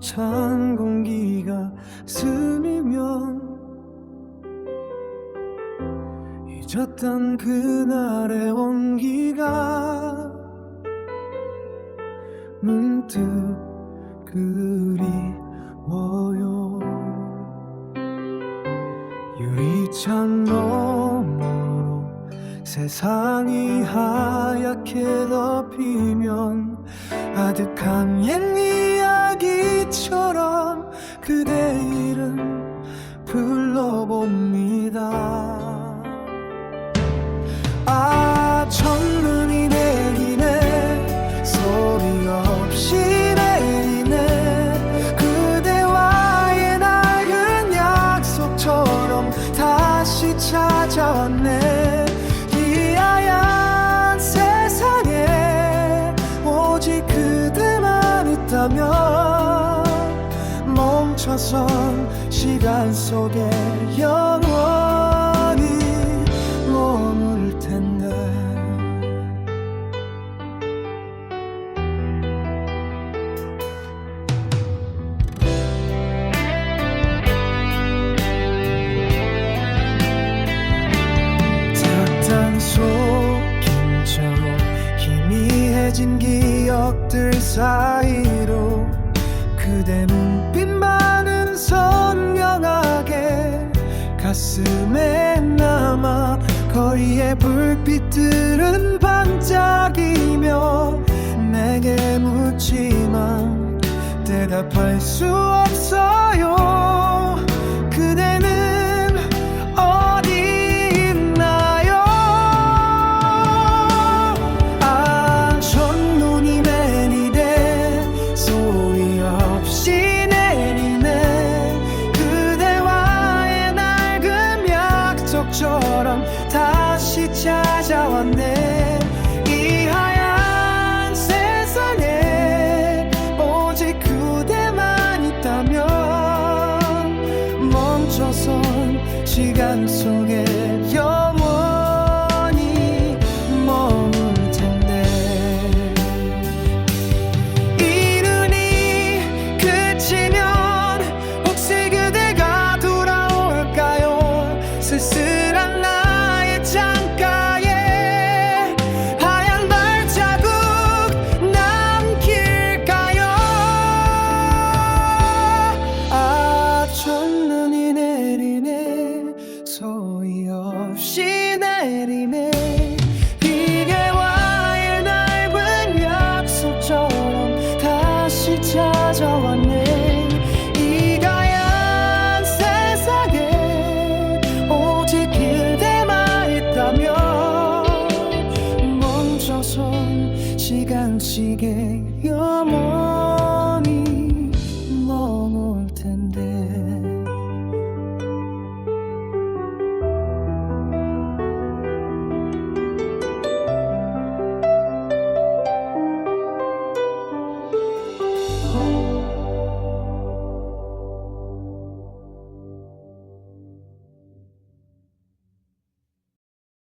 찬 공기가 스미면 잊었던 그날의 온기가 문득 그리워요. 유리창 너머로 세상이 하얗게 덮이면 아득한 옛 이야기처럼 그대 이름 불러봅니다. 아 멈춰선 시간 속에 영원히 머물 텐데. 작단 속인 채로 희미해진 기억들 사이로 그대 눈 가슴에 남아 거리의 불빛들은 반짝이며 내게 묻지만 대답할 수 없어요 찾아왔네. 이 하얀 세상에 오직 그대만 있다면 멈춰선 시간 속에 시간씩에